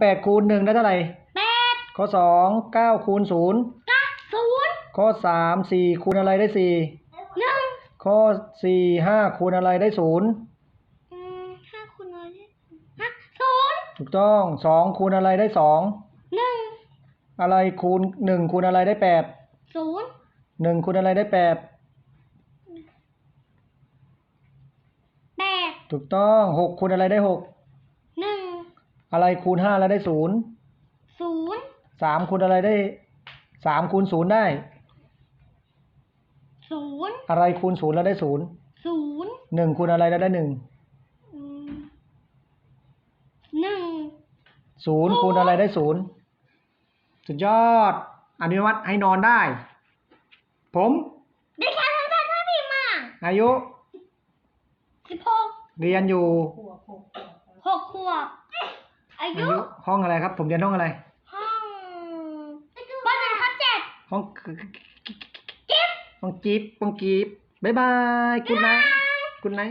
แปดคูณหนึ่งได้เท่าไหร่แปดข้อสองเก้าคูณศูนย์เก้าศูนย์ข้อสามสี่คูณอะไรได้สี่หนึ่งข้อสี่ห้าคูณอะไรได้ศูนย์อืมห้าคูณอะไรฮะศูนย์ถูกต้องสองคูณอะไรได้สองหนึ่งอะไรคูณหนึ่งคูณอะไรได้แปดศูนย์หนึ่งคูณอะไรได้แปดแปดถูกต้องหกคูณอะไรได้หกหนึ่ง อะไรคูณห้าแล้วได้ศูนย์ศูนย์สามคูณอะไรได้สามคูณศูนย์ได้ศูนย์อะไรคูณศูนย์แล้วได้ศูนย์ศูนย์หนึ่งคูณอะไรแล้วได้หนึ่งอืมหนึ่งศูนย์คูณอะไรได้ศูนย์สุดยอดอนุวัตให้นอนได้ ผมเด็กชายทำได้เท่าพี่มาอายุสิบหกเรียนอยู่หกขวบ อาอายุยุ ห้องอะไรครับ ผมเรียนห้องอะไร ห้องบ้านไหนครับเจ็ดห้องจิ๊บห้องจิ๊บห้องจิ๊บบ๊ายบายคุณไนคุณไน